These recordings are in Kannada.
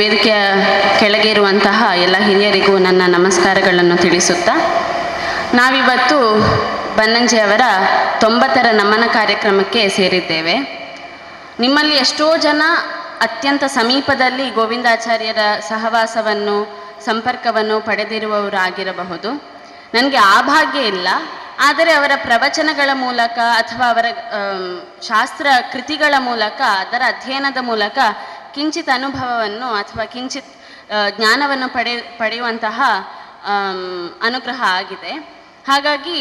ವೇದಿಕೆಯ ಕೆಳಗೆ ಇರುವಂತಹ ಎಲ್ಲ ಹಿರಿಯರಿಗೂ ನನ್ನ ನಮಸ್ಕಾರಗಳನ್ನು ತಿಳಿಸುತ್ತಾ, ನಾವಿವತ್ತು ಬನ್ನಂಜೆಯವರ ತೊಂಬತ್ತರ ನಮನ ಕಾರ್ಯಕ್ರಮಕ್ಕೆ ಸೇರಿದ್ದೇವೆ. ನಿಮ್ಮಲ್ಲಿ ಎಷ್ಟೋ ಜನ ಅತ್ಯಂತ ಸಮೀಪದಲ್ಲಿ ಗೋವಿಂದಾಚಾರ್ಯರ ಸಹವಾಸವನ್ನು, ಸಂಪರ್ಕವನ್ನು ಪಡೆದಿರುವವರಾಗಿರಬಹುದು. ನನಗೆ ಆ ಭಾಗ್ಯ ಇಲ್ಲ, ಆದರೆ ಅವರ ಪ್ರವಚನಗಳ ಮೂಲಕ ಅಥವಾ ಅವರ ಶಾಸ್ತ್ರ ಕೃತಿಗಳ ಮೂಲಕ, ಅದರ ಅಧ್ಯಯನದ ಮೂಲಕ ಕಿಂಚಿತ್ ಅನುಭವವನ್ನು ಅಥವಾ ಕಿಂಚಿತ್ ಜ್ಞಾನವನ್ನು ಪಡೆ, ಪಡೆಯುವಂತಹ ಅನುಗ್ರಹ ಆಗಿದೆ. ಹಾಗಾಗಿ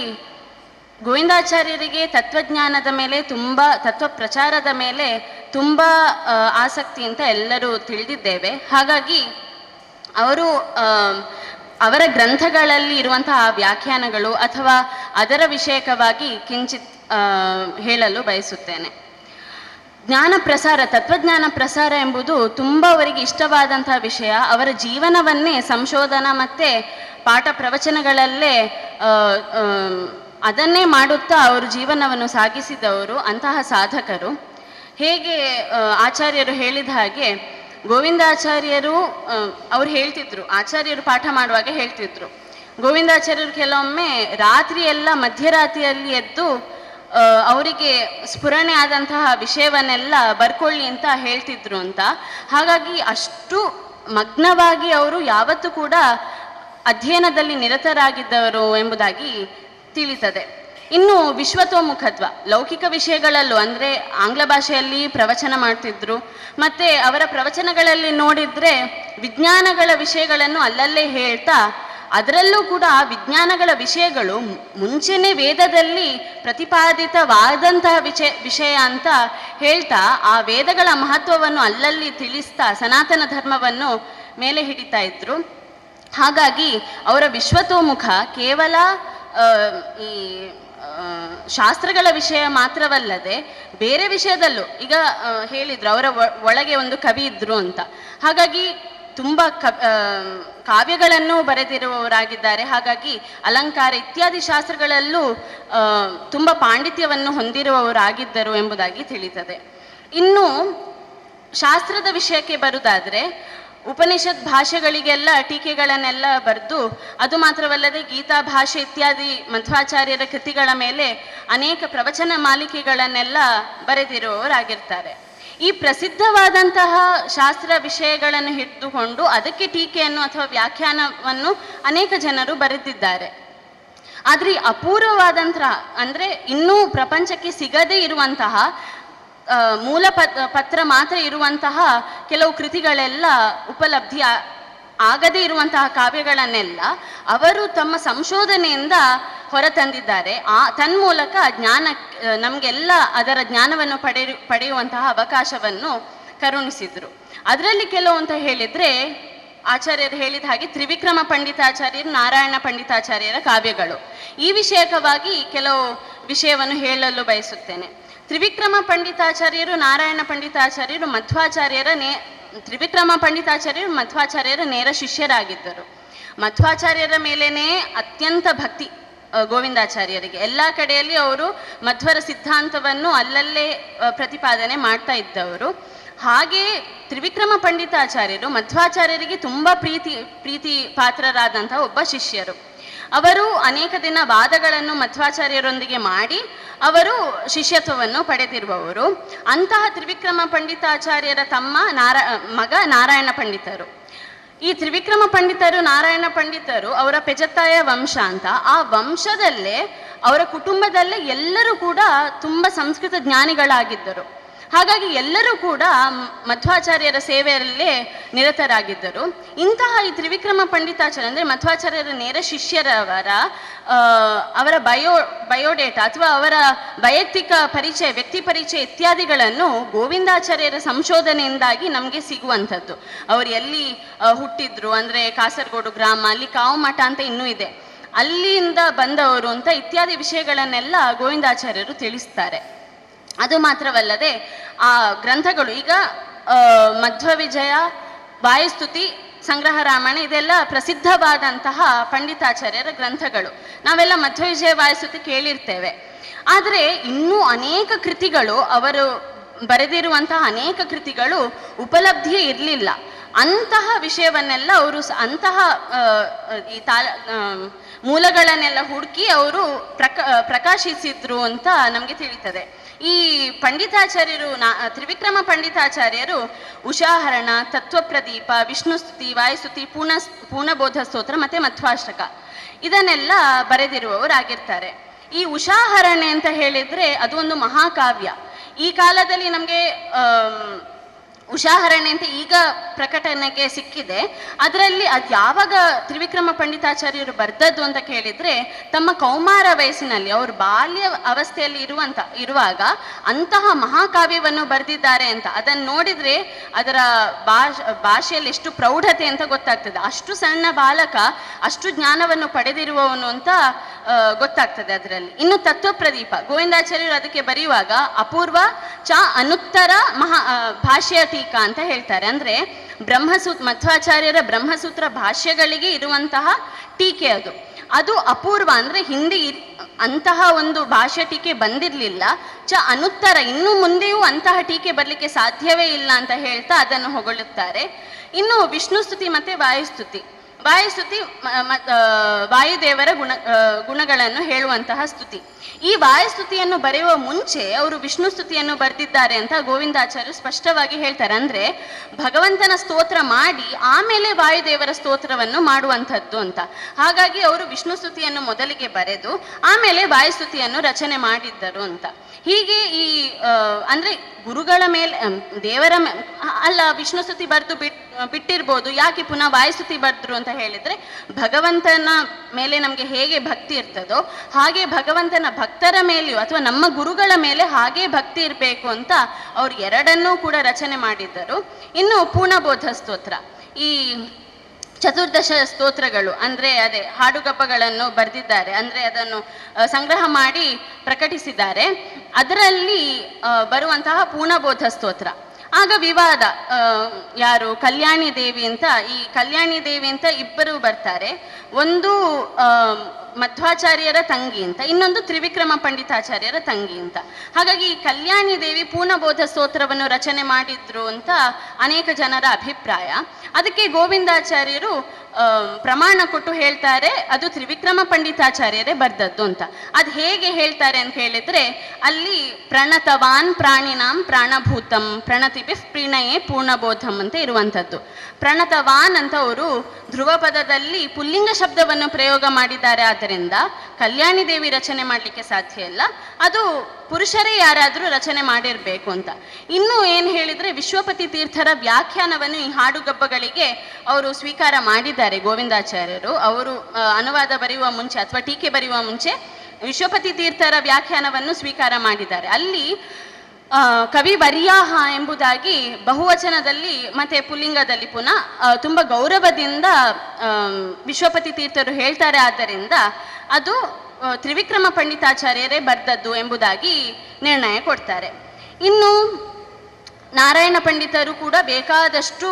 ಗೋವಿಂದಾಚಾರ್ಯರಿಗೆ ತತ್ವಜ್ಞಾನದ ಮೇಲೆ ತುಂಬ ತತ್ವ ಪ್ರಚಾರದ ಮೇಲೆ ತುಂಬ ಆಸಕ್ತಿ ಅಂತ ಎಲ್ಲರೂ ತಿಳಿದಿದ್ದೇವೆ. ಹಾಗಾಗಿ ಅವರು ಅವರ ಗ್ರಂಥಗಳಲ್ಲಿ ಇರುವಂತಹ ವ್ಯಾಖ್ಯಾನಗಳು ಅಥವಾ ಅದರ ವಿಷಯಕವಾಗಿ ಕಿಂಚಿತ್ ಹೇಳಲು ಬಯಸುತ್ತೇನೆ. ಜ್ಞಾನ ಪ್ರಸಾರ, ತತ್ವಜ್ಞಾನ ಪ್ರಸಾರ ಎಂಬುದು ತುಂಬ ಅವರಿಗೆ ಇಷ್ಟವಾದಂತಹ ವಿಷಯ. ಅವರ ಜೀವನವನ್ನೇ ಸಂಶೋಧನಾ ಮತ್ತು ಪಾಠ ಪ್ರವಚನಗಳಲ್ಲೇ ಅದನ್ನೇ ಮಾಡುತ್ತಾ ಅವರು ಜೀವನವನ್ನು ಸಾಗಿಸಿದವರು ಅಂತಹ ಸಾಧಕರು. ಹೇಗೆ ಆಚಾರ್ಯರು ಹೇಳಿದ ಹಾಗೆ, ಗೋವಿಂದಾಚಾರ್ಯರು ಅವ್ರು ಹೇಳ್ತಿದ್ರು, ಆಚಾರ್ಯರು ಪಾಠ ಮಾಡುವಾಗ ಹೇಳ್ತಿದ್ರು. ಗೋವಿಂದಾಚಾರ್ಯರು ಕೆಲವೊಮ್ಮೆ ರಾತ್ರಿ ಎಲ್ಲ ಮಧ್ಯರಾತ್ರಿಯಲ್ಲಿ ಎದ್ದು ಅವರಿಗೆ ಸ್ಫುರಣೆ ಆದಂತಹ ವಿಷಯವನ್ನೆಲ್ಲ ಬರ್ಕೊಳ್ಳಿ ಅಂತ ಹೇಳ್ತಿದ್ರು ಅಂತ. ಹಾಗಾಗಿ ಅಷ್ಟು ಮಗ್ನವಾಗಿ ಅವರು ಯಾವತ್ತೂ ಕೂಡ ಅಧ್ಯಯನದಲ್ಲಿ ನಿರತರಾಗಿದ್ದವರು ಎಂಬುದಾಗಿ ತಿಳಿತದೆ. ಇನ್ನು ವಿಶ್ವತೋಮುಖತ್ವ, ಲೌಕಿಕ ವಿಷಯಗಳಲ್ಲೂ ಅಂದರೆ ಆಂಗ್ಲ ಭಾಷೆಯಲ್ಲಿ ಪ್ರವಚನ ಮಾಡ್ತಿದ್ರು. ಮತ್ತೆ ಅವರ ಪ್ರವಚನಗಳಲ್ಲಿ ನೋಡಿದರೆ ವಿಜ್ಞಾನಗಳ ವಿಷಯಗಳನ್ನು ಅಲ್ಲಲ್ಲೇ ಹೇಳ್ತಾ ಅದರಲ್ಲೂ ಕೂಡ ವಿಜ್ಞಾನಗಳ ವಿಷಯಗಳು ಮುಂಚೆನೇ ವೇದದಲ್ಲಿ ಪ್ರತಿಪಾದಿತವಾದಂತಹ ವಿಷಯ ವಿಷಯ ಅಂತ ಹೇಳ್ತಾ ಆ ವೇದಗಳ ಮಹತ್ವವನ್ನು ಅಲ್ಲಲ್ಲಿ ತಿಳಿಸ್ತಾ ಸನಾತನ ಧರ್ಮವನ್ನು ಮೇಲೆ ಹಿಡಿತಾ ಇದ್ರು. ಹಾಗಾಗಿ ಅವರ ವಿಶ್ವತೋಮುಖ ಕೇವಲ ಈ ಶಾಸ್ತ್ರಗಳ ವಿಷಯ ಮಾತ್ರವಲ್ಲದೆ ಬೇರೆ ವಿಷಯದಲ್ಲೂ, ಈಗ ಹೇಳಿದ್ರು, ಅವರ ಒಳಗೆ ಒಂದು ಕವಿ ಇದ್ರು ಅಂತ. ಹಾಗಾಗಿ ತುಂಬ ಕಾವ್ಯಗಳನ್ನು ಬರೆದಿರುವವರಾಗಿದ್ದಾರೆ. ಹಾಗಾಗಿ ಅಲಂಕಾರ ಇತ್ಯಾದಿ ಶಾಸ್ತ್ರಗಳಲ್ಲೂ ತುಂಬ ಪಾಂಡಿತ್ಯವನ್ನು ಹೊಂದಿರುವವರಾಗಿದ್ದರು ಎಂಬುದಾಗಿ ತಿಳಿತದೆ. ಇನ್ನು, ಶಾಸ್ತ್ರದ ವಿಷಯಕ್ಕೆ ಬರುವುದಾದರೆ ಉಪನಿಷತ್ ಭಾಷೆಗಳಿಗೆಲ್ಲ ಟೀಕೆಗಳನ್ನೆಲ್ಲ ಬರೆದು, ಅದು ಮಾತ್ರವಲ್ಲದೆ ಗೀತಾ ಭಾಷೆ ಇತ್ಯಾದಿ ಮಧ್ವಾಚಾರ್ಯರ ಕೃತಿಗಳ ಮೇಲೆ ಅನೇಕ ಪ್ರವಚನ ಮಾಲಿಕೆಗಳನ್ನೆಲ್ಲ ಬರೆದಿರುವವರಾಗಿರ್ತಾರೆ. ಈ ಪ್ರಸಿದ್ಧವಾದಂತಹ ಶಾಸ್ತ್ರ ವಿಷಯಗಳನ್ನು ಹಿಡಿದುಕೊಂಡು ಅದಕ್ಕೆ ಟೀಕೆಯನ್ನು ಅಥವಾ ವ್ಯಾಖ್ಯಾನವನ್ನು ಅನೇಕ ಜನರು ಬರೆದಿದ್ದಾರೆ. ಆದರೆ ಈ ಅಪೂರ್ವವಾದಂತಹ, ಅಂದರೆ ಇನ್ನೂ ಪ್ರಪಂಚಕ್ಕೆ ಸಿಗದೇ ಇರುವಂತಹ ಮೂಲ ಪತ್, ಪತ್ರ ಮಾತ್ರ ಇರುವಂತಹ ಕೆಲವು ಕೃತಿಗಳೆಲ್ಲ ಉಪಲಬ್ಧಿ ಆಗದೇ ಇರುವಂತಹ ಕಾವ್ಯಗಳನ್ನೆಲ್ಲ ಅವರು ತಮ್ಮ ಸಂಶೋಧನೆಯಿಂದ ಹೊರತಂದಿದ್ದಾರೆ. ಆ, ತನ್ಮೂಲಕ ಜ್ಞಾನ ನಮಗೆಲ್ಲ ಅದರ ಜ್ಞಾನವನ್ನು ಪಡೆಯ, ಪಡೆಯುವಂತಹ ಅವಕಾಶವನ್ನು ಕರುಣಿಸಿದರು. ಅದರಲ್ಲಿ ಕೆಲವು ಅಂತ ಹೇಳಿದ್ರೆ ಆಚಾರ್ಯರು ಹೇಳಿದ ಹಾಗೆ ತ್ರಿವಿಕ್ರಮ ಪಂಡಿತಾಚಾರ್ಯರು, ನಾರಾಯಣ ಪಂಡಿತಾಚಾರ್ಯರ ಕಾವ್ಯಗಳು. ಈ ವಿಷಯಕವಾಗಿ ಕೆಲವು ವಿಷಯವನ್ನು ಹೇಳಲು ಬಯಸುತ್ತೇನೆ. ತ್ರಿವಿಕ್ರಮ ಪಂಡಿತಾಚಾರ್ಯರು, ನಾರಾಯಣ ಪಂಡಿತಾಚಾರ್ಯರು, ಮಧ್ವಾಚಾರ್ಯರ ನೇ ತ್ರಿವಿಕ್ರಮ ಪಂಡಿತಾಚಾರ್ಯರು ಮಧ್ವಾಚಾರ್ಯರ ನೇರ ಶಿಷ್ಯರಾಗಿದ್ದರು. ಮಧ್ವಾಚಾರ್ಯರ ಮೇಲೇನೆ ಅತ್ಯಂತ ಭಕ್ತಿ ಗೋವಿಂದಾಚಾರ್ಯರಿಗೆ. ಎಲ್ಲ ಕಡೆಯಲ್ಲಿ ಅವರು ಮಧ್ವರ ಸಿದ್ಧಾಂತವನ್ನು ಅಲ್ಲಲ್ಲೇ ಪ್ರತಿಪಾದನೆ ಮಾಡ್ತಾ ಇದ್ದವರು. ಹಾಗೆ ತ್ರಿವಿಕ್ರಮ ಪಂಡಿತಾಚಾರ್ಯರು ಮಧ್ವಾಚಾರ್ಯರಿಗೆ ತುಂಬ ಪ್ರೀತಿ ಪ್ರೀತಿ ಪಾತ್ರರಾದಂತಹ ಒಬ್ಬ ಶಿಷ್ಯರು. ಅವರು ಅನೇಕ ದಿನ ವಾದಗಳನ್ನು ಮಧ್ವಾಚಾರ್ಯರೊಂದಿಗೆ ಮಾಡಿ ಅವರು ಶಿಷ್ಯತ್ವವನ್ನು ಪಡೆದಿರುವವರು. ಅಂತಹ ತ್ರಿವಿಕ್ರಮ ಪಂಡಿತಾಚಾರ್ಯರ ತಮ್ಮ ನಾರ, ಮಗ ನಾರಾಯಣ ಪಂಡಿತರು. ಈ ತ್ರಿವಿಕ್ರಮ ಪಂಡಿತರು, ನಾರಾಯಣ ಪಂಡಿತರು ಅವರ ಪೆಜತ್ತಾಯ ವಂಶ ಅಂತ. ಆ ವಂಶದಲ್ಲೇ ಅವರ ಕುಟುಂಬದಲ್ಲೇ ಎಲ್ಲರೂ ಕೂಡ ತುಂಬ ಸಂಸ್ಕೃತ ಜ್ಞಾನಿಗಳಾಗಿದ್ದರು. ಹಾಗಾಗಿ ಎಲ್ಲರೂ ಕೂಡ ಮಧ್ವಾಚಾರ್ಯರ ಸೇವೆಯಲ್ಲೇ ನಿರತರಾಗಿದ್ದರು. ಇಂತಹ ಈ ತ್ರಿವಿಕ್ರಮ ಪಂಡಿತಾಚಾರ್ಯ ಅಂದರೆ ಮಧ್ವಾಚಾರ್ಯರ ನೇರ ಶಿಷ್ಯರವರ ಅವರ ಬಯೋ, ಬಯೋಡೇಟಾ ಅಥವಾ ಅವರ ವೈಯಕ್ತಿಕ ಪರಿಚಯ, ವ್ಯಕ್ತಿ ಪರಿಚಯ ಇತ್ಯಾದಿಗಳನ್ನು ಗೋವಿಂದಾಚಾರ್ಯರ ಸಂಶೋಧನೆಯಿಂದಾಗಿ ನಮಗೆ ಸಿಗುವಂಥದ್ದು. ಅವರು ಎಲ್ಲಿ ಹುಟ್ಟಿದ್ರು ಅಂದರೆ ಕಾಸರಗೋಡು ಗ್ರಾಮ, ಅಲ್ಲಿ ಕಾವು ಮಠ ಅಂತ ಇನ್ನೂ ಇದೆ. ಅಲ್ಲಿಯಿಂದ ಬಂದವರು ಅಂತ ಇತ್ಯಾದಿ ವಿಷಯಗಳನ್ನೆಲ್ಲ ಗೋವಿಂದಾಚಾರ್ಯರು ತಿಳಿಸ್ತಾರೆ. ಅದು ಮಾತ್ರವಲ್ಲದೆ ಆ ಗ್ರಂಥಗಳು, ಈಗ ಮಧ್ವ ವಿಜಯ ವಾಯುಸ್ತುತಿ ಸಂಗ್ರಹ ರಾಮಾಯಣ ಇದೆಲ್ಲ ಪ್ರಸಿದ್ಧವಾದಂತಹ ಪಂಡಿತಾಚಾರ್ಯರ ಗ್ರಂಥಗಳು. ನಾವೆಲ್ಲ ಮಧ್ವ ವಿಜಯ ವಾಯುಸ್ತುತಿ ಕೇಳಿರ್ತೇವೆ. ಆದರೆ ಇನ್ನೂ ಅನೇಕ ಕೃತಿಗಳು ಅವರು ಬರೆದಿರುವಂತಹ ಅನೇಕ ಕೃತಿಗಳು ಉಪಲಬ್ಧಿಯೇ ಇರಲಿಲ್ಲ. ಅಂತಹ ವಿಷಯವನ್ನೆಲ್ಲ ಅವರು ಅಂತಹ ಈ ತಾ ಮೂಲಗಳನ್ನೆಲ್ಲ ಹುಡುಕಿ ಅವರು ಪ್ರಕ, ಪ್ರಕಾಶಿಸಿದ್ರು ಅಂತ ನಮಗೆ ತಿಳಿತದೆ. ಈ ಪಂಡಿತಾಚಾರ್ಯರು, ನಾ, ತ್ರಿವಿಕ್ರಮ ಪಂಡಿತಾಚಾರ್ಯರು, ಉಷಾಹರಣ ತತ್ವಪ್ರದೀಪ ವಿಷ್ಣುಸ್ತುತಿ ವಾಯುಸ್ತುತಿ ಪೂರ್ಣ ಪೂರ್ಣಬೋಧ ಸ್ತೋತ್ರ ಮತ್ತೆ ಮಧ್ವಾಶ್ರಕ ಇದನ್ನೆಲ್ಲ ಬರೆದಿರುವವರಾಗಿರ್ತಾರೆ. ಈ ಉಷಾಹರಣೆ ಅಂತ ಹೇಳಿದ್ರೆ ಅದು ಒಂದು ಮಹಾಕಾವ್ಯ. ಈ ಕಾಲದಲ್ಲಿ ನಮಗೆ ಉಷಾಹರಣೆ ಅಂತ ಈಗ ಪ್ರಕಟಣೆಗೆ ಸಿಕ್ಕಿದೆ. ಅದರಲ್ಲಿ ಅದು ಯಾವಾಗ ತ್ರಿವಿಕ್ರಮ ಪಂಡಿತಾಚಾರ್ಯರು ಬರ್ದದ್ದು ಅಂತ ಕೇಳಿದರೆ, ತಮ್ಮ ಕೌಮಾರ ವಯಸ್ಸಿನಲ್ಲಿ ಅವರು ಬಾಲ್ಯ ಅವಸ್ಥೆಯಲ್ಲಿ ಇರುವಂತ, ಇರುವಾಗ ಅಂತಹ ಮಹಾಕಾವ್ಯವನ್ನು ಬರೆದಿದ್ದಾರೆ ಅಂತ. ಅದನ್ನು ನೋಡಿದ್ರೆ ಅದರ ಭಾಷ, ಭಾಷೆಯಲ್ಲಿ ಎಷ್ಟು ಪ್ರೌಢತೆ ಅಂತ ಗೊತ್ತಾಗ್ತದೆ. ಅಷ್ಟು ಸಣ್ಣ ಬಾಲಕ, ಅಷ್ಟು ಜ್ಞಾನವನ್ನು ಪಡೆದಿರುವವನು ಅಂತ ಗೊತ್ತಾಗ್ತದೆ ಅದರಲ್ಲಿ. ಇನ್ನು ತತ್ವಪ್ರದೀಪ, ಗೋವಿಂದಾಚಾರ್ಯರು ಅದಕ್ಕೆ ಬರೆಯುವಾಗ ಅಪೂರ್ವ ಚ ಅನುತ್ತರ ಮಹಾ ಭಾಷ್ಯ ಟೀಕಾ ಅಂತ ಹೇಳ್ತಾರೆ. ಅಂದ್ರೆ ಬ್ರಹ್ಮಸೂತ್ರ ಮಧ್ವಾಚಾರ್ಯರ ಬ್ರಹ್ಮಸೂತ್ರ ಭಾಷ್ಯಗಳಿಗೆ ಇರುವಂತಹ ಟೀಕೆ ಅದು. ಅದು ಅಪೂರ್ವ ಅಂದ್ರೆ ಹಿಂದೆ ಅಂತಹ ಒಂದು ಭಾಷ್ಯ ಟೀಕೆ ಬಂದಿರಲಿಲ್ಲ. ಚ ಅನುತ್ತರ ಇನ್ನು ಮುಂದೆಯೂ ಅಂತಹ ಟೀಕೆ ಬರಲಿಕ್ಕೆ ಸಾಧ್ಯವೇ ಇಲ್ಲ ಅಂತ ಹೇಳ್ತಾ ಅದನ್ನು ಹೊಗಳುತ್ತಾರೆ. ಇನ್ನು ವಿಷ್ಣು ಸ್ತುತಿ ಮತ್ತೆ ವಾಯುಸ್ತುತಿ ವಾಯುಸ್ತುತಿ ವಾಯುದೇವರ ಗುಣ ಗುಣಗಳನ್ನು ಹೇಳುವಂತಹ ಸ್ತುತಿ. ಈ ವಾಯುಸ್ತುತಿಯನ್ನು ಬರೆಯುವ ಮುಂಚೆ ಅವರು ವಿಷ್ಣು ಸ್ತುತಿಯನ್ನು ಬರೆದಿದ್ದಾರೆ ಅಂತ ಗೋವಿಂದಾಚಾರ್ಯರು ಸ್ಪಷ್ಟವಾಗಿ ಹೇಳ್ತಾರೆ. ಅಂದ್ರೆ ಭಗವಂತನ ಸ್ತೋತ್ರ ಮಾಡಿ ಆಮೇಲೆ ವಾಯುದೇವರ ಸ್ತೋತ್ರವನ್ನು ಮಾಡುವಂಥದ್ದು ಅಂತ. ಹಾಗಾಗಿ ಅವರು ವಿಷ್ಣು ಸ್ತುತಿಯನ್ನು ಮೊದಲಿಗೆ ಬರೆದು ಆಮೇಲೆ ವಾಯುಸ್ತುತಿಯನ್ನು ರಚನೆ ಮಾಡಿದ್ದರು ಅಂತ. ಹೀಗೆ ಈ ಅಂದ್ರೆ ಗುರುಗಳ ಮೇಲೆ ದೇವರ ಅಲ್ಲ, ವಿಷ್ಣು ಸ್ತುತಿ ಬರೆದು ಬಿಟ್, ಬಿಟ್ಟಿರ್ಬೋದು, ಯಾಕೆ ಪುನಃ ವಾಯುಸ್ತುತಿ ಬರೆದ್ರು ಅಂತ ಹೇಳಿದ್ರೆ ಭಗವಂತನ ಮೇಲೆ ನಮಗೆ ಹೇಗೆ ಭಕ್ತಿ ಇರ್ತದೋ ಹಾಗೆ ಭಗವಂತನ ಭಕ್ತರ ಮೇಲೆಯೂ ಅಥವಾ ನಮ್ಮ ಗುರುಗಳ ಮೇಲೆ ಹಾಗೆ ಭಕ್ತಿ ಇರಬೇಕು ಅಂತ ಅವ್ರು ಎರಡನ್ನೂ ಕೂಡ ರಚನೆ ಮಾಡಿದ್ದರು. ಇನ್ನು ಪೂರ್ಣಬೋಧ ಸ್ತೋತ್ರ. ಈ ಚತುರ್ದಶ ಸ್ತೋತ್ರಗಳು, ಅಂದ್ರೆ ಅದೇ ಹಾಡುಗಪ್ಪಗಳನ್ನು ಬರೆದಿದ್ದಾರೆ, ಅಂದರೆ ಅದನ್ನು ಸಂಗ್ರಹ ಮಾಡಿ ಪ್ರಕಟಿಸಿದ್ದಾರೆ. ಅದರಲ್ಲಿ ಬರುವಂತಹ ಪೂರ್ಣಬೋಧ ಸ್ತೋತ್ರ. ಆಗ ವಿವಾದ ಯಾರು ಕಲ್ಯಾಣಿ ದೇವಿ ಅಂತ, ಈ ಕಲ್ಯಾಣಿ ದೇವಿ ಅಂತ ಇಬ್ಬರು ಬರ್ತಾರೆ. ಒಂದು ಮಧ್ವಾಚಾರ್ಯರ ತಂಗಿ ಅಂತ, ಇನ್ನೊಂದು ತ್ರಿವಿಕ್ರಮ ಪಂಡಿತಾಚಾರ್ಯರ ತಂಗಿ ಅಂತ. ಹಾಗಾಗಿ ಈ ಕಲ್ಯಾಣಿ ದೇವಿ ಪೂರ್ಣಬೋಧ ಸ್ತೋತ್ರವನ್ನು ರಚನೆ ಮಾಡಿದ್ರು ಅಂತ ಅನೇಕ ಜನರ ಅಭಿಪ್ರಾಯ. ಅದಕ್ಕೆ ಗೋವಿಂದಾಚಾರ್ಯರು ಪ್ರಮಾಣ ಕೊಟ್ಟು ಹೇಳ್ತಾರೆ, ಅದು ತ್ರಿವಿಕ್ರಮ ಪಂಡಿತಾಚಾರ್ಯರೇ ಬರ್ದದ್ದು ಅಂತ. ಅದು ಹೇಗೆ ಹೇಳ್ತಾರೆ ಅಂತ ಹೇಳಿದ್ರೆ, ಅಲ್ಲಿ ಪ್ರಣತವಾನ್ ಪ್ರಾಣಿನಾಂ ಪ್ರಾಣಭೂತಂ, ಪ್ರಣತಿಭಿ ಪ್ರಣಯೇ ಪೂರ್ಣಬೋಧಂ ಅಂತ ಇರುವಂಥದ್ದು. ಪ್ರಣತವಾನ್ ಅಂತ ಅವರು ಧ್ರುವ ಪದದಲ್ಲಿ ಪುಲ್ಲಿಂಗ ಶಬ್ದವನ್ನು ಪ್ರಯೋಗ ಮಾಡಿದ್ದಾರೆ ಆದ್ದರಿಂದ ಕಲ್ಯಾಣಿ ದೇವಿ ರಚನೆ ಮಾಡಲಿಕ್ಕೆ ಸಾಧ್ಯ ಇಲ್ಲ. ಅದು ಪುರುಷರೇ ಯಾರಾದರೂ ರಚನೆ ಮಾಡಿರಬೇಕು ಅಂತ. ಇನ್ನು ಏನು ಹೇಳಿದ್ರೆ ವಿಶ್ವಪತಿ ತೀರ್ಥರ ವ್ಯಾಖ್ಯಾನವನ್ನು ಈ ಹಾಡುಗಬ್ಬಗಳಿಗೆ ಅವರು ಸ್ವೀಕಾರ ಮಾಡಿದ್ದಾರೆ ಗೋವಿಂದಾಚಾರ್ಯರು. ಅವರು ಅನುವಾದ ಬರೆಯುವ ಮುಂಚೆ ಅಥವಾ ಟೀಕೆ ಬರೆಯುವ ಮುಂಚೆ ವಿಶ್ವಪತಿ ತೀರ್ಥರ ವ್ಯಾಖ್ಯಾನವನ್ನು ಸ್ವೀಕಾರ ಮಾಡಿದ್ದಾರೆ. ಅಲ್ಲಿ ಕವಿ ವರಿಯಾಹ ಎಂಬುದಾಗಿ ಬಹುವಚನದಲ್ಲಿ ಮತ್ತೆ ಪುಲ್ಲಿಂಗದಲ್ಲಿ ಪುನಃ ತುಂಬ ಗೌರವದಿಂದ ವಿಶ್ವಪತಿ ತೀರ್ಥರು ಹೇಳ್ತಾರೆ. ಆದ್ದರಿಂದ ಅದು ತ್ರಿವಿಕ್ರಮ ಪಂಡಿತಾಚಾರ್ಯರೇ ಬರೆದದ್ದು ಎಂಬುದಾಗಿ ನಿರ್ಣಯ ಕೊಡ್ತಾರೆ. ಇನ್ನು ನಾರಾಯಣ ಪಂಡಿತರು ಕೂಡ ಬೇಕಾದಷ್ಟು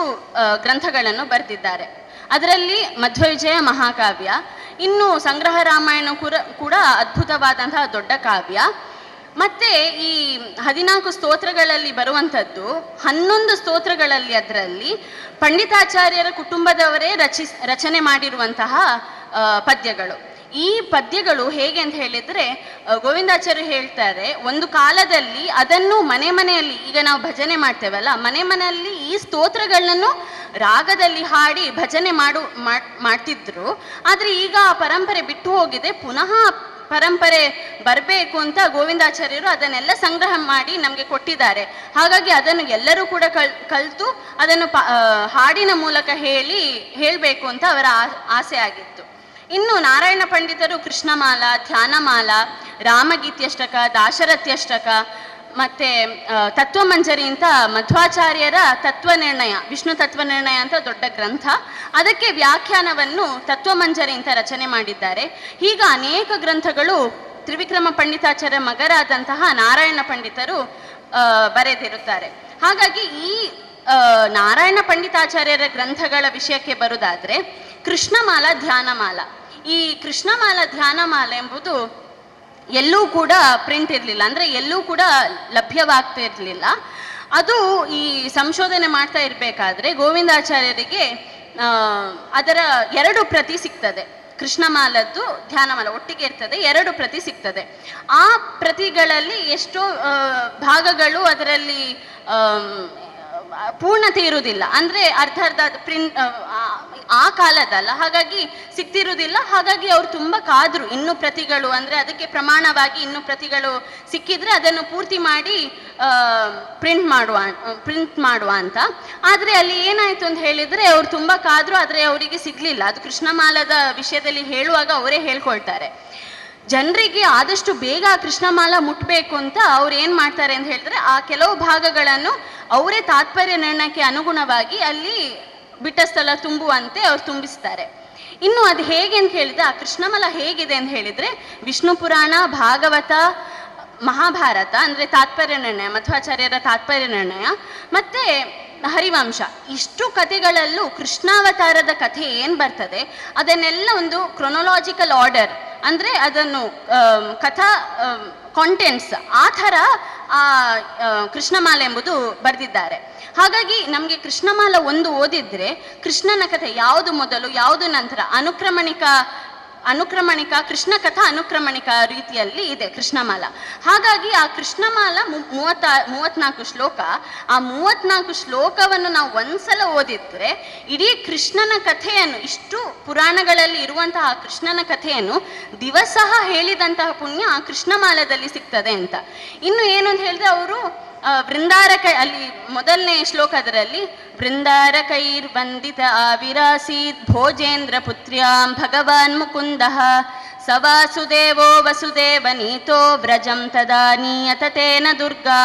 ಗ್ರಂಥಗಳನ್ನು ಬರೆದಿದ್ದಾರೆ. ಅದರಲ್ಲಿ ಮಧ್ವವಿಜಯ ಮಹಾಕಾವ್ಯ, ಇನ್ನು ಸಂಗ್ರಹ ರಾಮಾಯಣ ಕೂಡ ಕೂಡ ಅದ್ಭುತವಾದಂತಹ ದೊಡ್ಡ ಕಾವ್ಯ ಮತ್ತೆ ಈ ಹದಿನಾಲ್ಕು ಸ್ತೋತ್ರಗಳಲ್ಲಿ ಬರುವಂಥದ್ದು, ಹನ್ನೊಂದು ಸ್ತೋತ್ರಗಳಲ್ಲಿ ಅದರಲ್ಲಿ ಪಂಡಿತಾಚಾರ್ಯರ ಕುಟುಂಬದವರೇ ರಚಿಸ್ ರಚನೆ ಮಾಡಿರುವಂತಹ ಪದ್ಯಗಳು. ಈ ಪದ್ಯಗಳು ಹೇಗೆ ಅಂತ ಹೇಳಿದ್ರೆ ಗೋವಿಂದಾಚಾರ್ಯ ಹೇಳ್ತಾರೆ, ಒಂದು ಕಾಲದಲ್ಲಿ ಅದನ್ನು ಮನೆ ಮನೆಯಲ್ಲಿ, ಈಗ ನಾವು ಭಜನೆ ಮಾಡ್ತೇವಲ್ಲ, ಮನೆ ಮನೆಯಲ್ಲಿ ಈ ಸ್ತೋತ್ರಗಳನ್ನು ರಾಗದಲ್ಲಿ ಹಾಡಿ ಭಜನೆ ಮಾಡ್- ಮಾಡ್ತಿದ್ರು. ಆದರೆ ಈಗ ಆ ಪರಂಪರೆ ಬಿಟ್ಟು ಹೋಗಿದೆ, ಪುನಃ ಪರಂಪರೆ ಬರಬೇಕು ಅಂತ ಗೋವಿಂದಾಚಾರ್ಯರು ಅದನ್ನೆಲ್ಲ ಸಂಗ್ರಹ ಮಾಡಿ ನಮಗೆ ಕೊಟ್ಟಿದ್ದಾರೆ. ಹಾಗಾಗಿ ಅದನ್ನು ಎಲ್ಲರೂ ಕೂಡ ಕಲ್ ಕಲಿತು ಅದನ್ನು ಹಾಡಿನ ಮೂಲಕ ಹೇಳಿ ಹೇಳಬೇಕು ಅಂತ ಅವರ ಆಸೆ ಆಗಿತ್ತು. ಇನ್ನು ನಾರಾಯಣ ಪಂಡಿತರು ಕೃಷ್ಣಮಾಲ, ಧ್ಯಾನಮಾಲ, ರಾಮಗೀತ್ಯಷ್ಟಕ, ದಾಶರಥ್ಯಷ್ಟಕ ಮತ್ತೆ ತತ್ವಮಂಜರಿಯಿಂದ ತತ್ವಮಂಜರಿ ಅಂತ ಮಧ್ವಾಚಾರ್ಯರ ತತ್ವ ನಿರ್ಣಯ ವಿಷ್ಣು ತತ್ವ ನಿರ್ಣಯ ಅಂತ ದೊಡ್ಡ ಗ್ರಂಥ. ಅದಕ್ಕೆ ವ್ಯಾಖ್ಯಾನವನ್ನು ತತ್ವಮಂಜರಿ ಅಂತ ರಚನೆ ಮಾಡಿದ್ದಾರೆ. ಈಗ ಅನೇಕ ಗ್ರಂಥಗಳು ತ್ರಿವಿಕ್ರಮ ಪಂಡಿತಾಚಾರ್ಯ ಮಗರಾದಂತಹ ನಾರಾಯಣ ಪಂಡಿತರು ಬರೆದಿರುತ್ತಾರೆ. ಹಾಗಾಗಿ ಈ ನಾರಾಯಣ ಪಂಡಿತಾಚಾರ್ಯರ ಗ್ರಂಥಗಳ ವಿಷಯಕ್ಕೆ ಬರುವುದಾದ್ರೆ ಕೃಷ್ಣಮಾಲ ಧ್ಯಾನಮಾಲ. ಈ ಕೃಷ್ಣಮಾಲ ಧ್ಯಾನಮಾಲ ಎಂಬುದು ಎಲ್ಲೂ ಕೂಡ ಪ್ರಿಂಟ್ ಇರಲಿಲ್ಲ. ಅಂದರೆ ಎಲ್ಲೂ ಕೂಡ ಲಭ್ಯವಾಗ್ತಾ ಇರಲಿಲ್ಲ. ಅದು ಈ ಸಂಶೋಧನೆ ಮಾಡ್ತಾ ಇರಬೇಕಾದ್ರೆ ಗೋವಿಂದಾಚಾರ್ಯರಿಗೆ ಅದರ ಎರಡು ಪ್ರತಿ ಸಿಗ್ತದೆ. ಕೃಷ್ಣಮಾಲದ್ದು ಧ್ಯಾನಮಾಲ ಒಟ್ಟಿಗೆ ಇರ್ತದೆ, ಎರಡು ಪ್ರತಿ ಸಿಗ್ತದೆ. ಆ ಪ್ರತಿಗಳಲ್ಲಿ ಎಷ್ಟೋ ಭಾಗಗಳು ಅದರಲ್ಲಿ ಪೂರ್ಣತೆ ಇರುವುದಿಲ್ಲ. ಅಂದ್ರೆ ಅರ್ಧ ಅರ್ಧ ಪ್ರಿಂಟ್ ಆ ಕಾಲದಲ್ಲ ಹಾಗಾಗಿ ಸಿಕ್ತಿರುವುದಿಲ್ಲ. ಹಾಗಾಗಿ ಅವ್ರು ತುಂಬಾ ಕಾದ್ರು. ಇನ್ನು ಪ್ರತಿಗಳು ಅಂದ್ರೆ ಅದಕ್ಕೆ ಪ್ರಮಾಣವಾಗಿ ಇನ್ನು ಪ್ರತಿಗಳು ಸಿಕ್ಕಿದ್ರೆ ಅದನ್ನು ಪೂರ್ತಿ ಮಾಡಿ ಪ್ರಿಂಟ್ ಮಾಡುವ ಪ್ರಿಂಟ್ ಮಾಡುವ ಅಂತ. ಆದ್ರೆ ಅಲ್ಲಿ ಏನಾಯ್ತು ಅಂತ ಹೇಳಿದ್ರೆ ಅವ್ರು ತುಂಬಾ ಕಾದ್ರು, ಆದ್ರೆ ಅವರಿಗೆ ಸಿಗ್ಲಿಲ್ಲ. ಅದು ಕೃಷ್ಣಮಾಲದ ವಿಷಯದಲ್ಲಿ ಹೇಳುವಾಗ ಅವರೇ ಹೇಳ್ಕೊಳ್ತಾರೆ. ಜನರಿಗೆ ಆದಷ್ಟು ಬೇಗ ಕೃಷ್ಣಮಾಲ ಮುಟ್ಟಬೇಕು ಅಂತ ಅವ್ರು ಏನು ಮಾಡ್ತಾರೆ ಅಂತ ಹೇಳಿದ್ರೆ ಆ ಕೆಲವು ಭಾಗಗಳನ್ನು ಅವರೇ ತಾತ್ಪರ್ಯ ನಿರ್ಣಯಕ್ಕೆ ಅನುಗುಣವಾಗಿ ಅಲ್ಲಿ ಬಿಟ್ಟ ಸ್ಥಳ ತುಂಬುವಂತೆ ಅವ್ರು ತುಂಬಿಸ್ತಾರೆ. ಇನ್ನು ಅದು ಹೇಗೆ ಅಂತ ಹೇಳಿದ್ರೆ, ಆ ಕೃಷ್ಣಮಲ ಹೇಗಿದೆ ಅಂತ ಹೇಳಿದ್ರೆ, ವಿಷ್ಣು ಪುರಾಣ, ಭಾಗವತ, ಮಹಾಭಾರತ, ಅಂದ್ರೆ ತಾತ್ಪರ್ಯ ನಿರ್ಣಯ, ಮಧ್ವಾಚಾರ್ಯರ ತಾತ್ಪರ್ಯ ನಿರ್ಣಯ, ಮತ್ತೆ ಹರಿವಂಶ. ಇಷ್ಟು ಕಥೆಗಳಲ್ಲೂ ಕೃಷ್ಣಾವತಾರದ ಕಥೆ ಏನು ಬರ್ತದೆ? ಅದನ್ನೆಲ್ಲ ಒಂದು ಕ್ರೊನೊಲಾಜಿಕಲ್ ಆರ್ಡರ್ ಅಂದರೆ ಅದನ್ನು ಕಥಾ ಕಾಂಟೆಂಟ್ಸ್ ಆ ಥರ, ಆ ಕೃಷ್ಣಮಾಲೆ ಎಂಬುದು ಬರೆದಿದ್ದಾರೆ. ಹಾಗಾಗಿ ನಮಗೆ ಕೃಷ್ಣಮಾಲ ಒಂದು ಓದಿದ್ರೆ, ಕೃಷ್ಣನ ಕಥೆ ಯಾವುದು ಮೊದಲು, ಯಾವುದು ನಂತರ, ಅನುಕ್ರಮಣಿಕ ಅನುಕ್ರಮಣಿಕ, ಕೃಷ್ಣ ಕಥಾ ಅನುಕ್ರಮಣಿಕ ರೀತಿಯಲ್ಲಿ ಇದೆ ಕೃಷ್ಣಮಾಲ. ಹಾಗಾಗಿ ಆ ಕೃಷ್ಣಮಾಲ ಮೂವತ್ತ, ಮೂವತ್ನಾಲ್ಕು ಶ್ಲೋಕ, ಆ ಮೂವತ್ನಾಲ್ಕು ಶ್ಲೋಕವನ್ನು ನಾವು ಒಂದ್ಸಲ ಓದಿದ್ರೆ ಇಡೀ ಕೃಷ್ಣನ ಕಥೆಯನ್ನು, ಇಷ್ಟು ಪುರಾಣಗಳಲ್ಲಿ ಇರುವಂತಹ ಕೃಷ್ಣನ ಕಥೆಯನ್ನು ದಿವಸ ಹೇಳಿದಂತಹ ಪುಣ್ಯ ಆ ಕೃಷ್ಣಮಾಲದಲ್ಲಿ ಸಿಗ್ತದೆ ಅಂತ. ಇನ್ನು ಏನು ಅಂತ ಹೇಳಿದ್ರೆ ಅವರು ವೃಂದಾರಕ, ಅಲ್ಲಿ ಮೊದಲನೇ ಶ್ಲೋಕದರಲ್ಲಿ ವೃಂದಾರಕೈರ್ ವಂದಿತ ಆವಿರಾಸೀತ್ ಭೋಜೇಂದ್ರ ಪುತ್ರ್ಯಾಂ ಭಗವಾನ್ ಮುಕುಂದ, ಸ ವಾಸುದೇವೋ ವಸುದೇವ ನೀತೋ ವ್ರಜಂ ತದಾ ದುರ್ಗಾ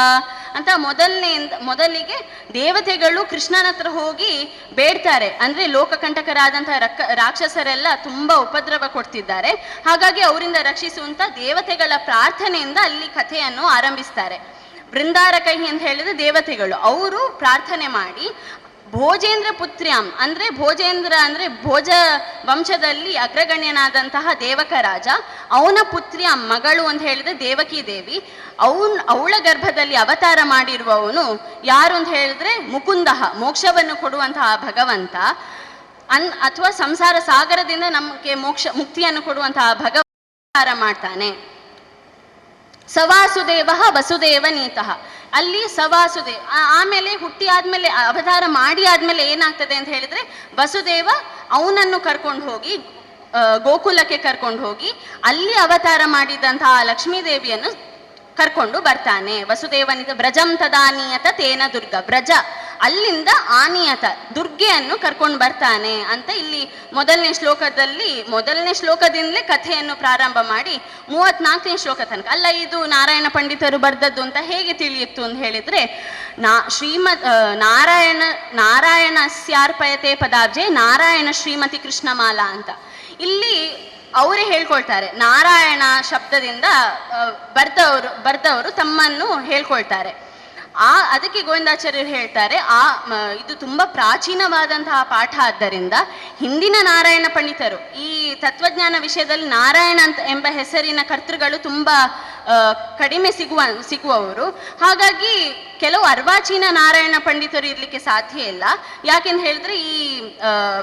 ಅಂತ ಮೊದಲನೇ, ಮೊದಲಿಗೆ ದೇವತೆಗಳು ಕೃಷ್ಣನ ಹತ್ರ ಹೋಗಿ ಬೇಡ್ತಾರೆ. ಅಂದ್ರೆ ಲೋಕಕಂಟಕರಾದಂತಹ ರಕ್ಕ, ರಾಕ್ಷಸರೆಲ್ಲ ತುಂಬಾ ಉಪದ್ರವ ಕೊಡ್ತಿದ್ದಾರೆ. ಹಾಗಾಗಿ ಅವರಿಂದ ರಕ್ಷಿಸುವಂತ ದೇವತೆಗಳ ಪ್ರಾರ್ಥನೆಯಿಂದ ಅಲ್ಲಿ ಕಥೆಯನ್ನು ಆರಂಭಿಸ್ತಾರೆ. ಬೃಂದಾರಕೈ ಅಂತ ಹೇಳಿದ್ರೆ ದೇವತೆಗಳು. ಅವರು ಪ್ರಾರ್ಥನೆ ಮಾಡಿ, ಭೋಜೇಂದ್ರ ಪುತ್ರ್ಯಾಂ ಅಂದ್ರೆ ಭೋಜೇಂದ್ರ ಅಂದ್ರೆ ಭೋಜ ವಂಶದಲ್ಲಿ ಅಗ್ರಗಣ್ಯನಾದಂತಹ ದೇವಕ ರಾಜ, ಅವನ ಪುತ್ರ್ಯಾಂ ಮಗಳು ಅಂತ ಹೇಳಿದ್ರೆ ದೇವಕಿ ದೇವಿ. ಅವನ್, ಅವಳ ಗರ್ಭದಲ್ಲಿ ಅವತಾರ ಮಾಡಿರುವವನು ಯಾರು ಅಂತ ಹೇಳಿದ್ರೆ ಮುಕುಂದಹ, ಮೋಕ್ಷವನ್ನು ಕೊಡುವಂತಹ ಭಗವಂತ. ಅನ್, ಅಥವಾ ಸಂಸಾರ ಸಾಗರದಿಂದ ನಮಗೆ ಮೋಕ್ಷ, ಮುಕ್ತಿಯನ್ನು ಕೊಡುವಂತಹ ಭಗವಂತ ಮಾಡ್ತಾನೆ. ಸವಾಸುದೇವ ವಸುದೇವ ನೀತಃ ಅಲ್ಲಿ ಸವಾಸುದೇವ ಆಮೇಲೆ ಹುಟ್ಟಿ ಆದ್ಮೇಲೆ ಅವತಾರ ಮಾಡಿ ಆದ್ಮೇಲೆ ಏನಾಗ್ತದೆ ಅಂತ ಹೇಳಿದ್ರೆ, ವಸುದೇವ ಅವನನ್ನು ಕರ್ಕೊಂಡು ಹೋಗಿ ಗೋಕುಲಕ್ಕೆ ಕರ್ಕೊಂಡು ಹೋಗಿ, ಅಲ್ಲಿ ಅವತಾರ ಮಾಡಿದಂತಹ ಲಕ್ಷ್ಮೀದೇವಿಯನ್ನು ಕರ್ಕೊಂಡು ಬರ್ತಾನೆ. ವಸುದೇವನಿಗೆ ಬ್ರಜಂ ತದಾನೀಯತ ತೇನ ದುರ್ಗ. ಬ್ರಜ ಅಲ್ಲಿಂದ ಆನಿಯತ, ದುರ್ಗೆಯನ್ನು ಕರ್ಕೊಂಡು ಬರ್ತಾನೆ ಅಂತ ಇಲ್ಲಿ ಮೊದಲನೇ ಶ್ಲೋಕದಲ್ಲಿ, ಮೊದಲನೇ ಶ್ಲೋಕದಿಂದಲೇ ಕಥೆಯನ್ನು ಪ್ರಾರಂಭ ಮಾಡಿ ಮೂವತ್ನಾಲ್ಕನೇ ಶ್ಲೋಕ ತನಕ. ಅಲ್ಲ, ಇದು ನಾರಾಯಣ ಪಂಡಿತರು ಬರ್ದದ್ದು ಅಂತ ಹೇಗೆ ತಿಳಿಯಿತು ಅಂತ ಹೇಳಿದ್ರೆ, ನಾ ಶ್ರೀಮತ್ ನಾರಾಯಣ ನಾರಾಯಣ, ನಾರಾಯಣಸ್ಯಾರ್ಪಯತೆ ಪದಾಬ್ಜೆ ನಾರಾಯಣ ಶ್ರೀಮತಿ ಕೃಷ್ಣಮಾಲಾ ಅಂತ. ಇಲ್ಲಿ ಅವರೇ ಹೇಳ್ಕೊಳ್ತಾರೆ, ನಾರಾಯಣ ಶಬ್ದದಿಂದ ಬರ್ದವರು ಬರ್ದವರು ತಮ್ಮನ್ನು ಹೇಳ್ಕೊಳ್ತಾರೆ. ಆ, ಅದಕ್ಕೆ ಗೋವಿಂದಾಚಾರ್ಯರು ಹೇಳ್ತಾರೆ, ಆ ಇದು ತುಂಬಾ ಪ್ರಾಚೀನವಾದಂತಹ ಪಾಠ ಆದ್ದರಿಂದ ಹಿಂದಿನ ನಾರಾಯಣ ಪಂಡಿತರು, ಈ ತತ್ವಜ್ಞಾನ ವಿಷಯದಲ್ಲಿ ನಾರಾಯಣ ಅಂತ ಎಂಬ ಹೆಸರಿನ ಕರ್ತೃಗಳು ತುಂಬಾ ಕಡಿಮೆ ಸಿಗುವ, ಸಿಗುವವರು. ಹಾಗಾಗಿ ಕೆಲವು ಅರ್ವಾಚೀನ ನಾರಾಯಣ ಪಂಡಿತರು ಇರಲಿಕ್ಕೆ ಸಾಧ್ಯ ಇಲ್ಲ. ಯಾಕೆಂತ ಹೇಳಿದ್ರೆ ಈ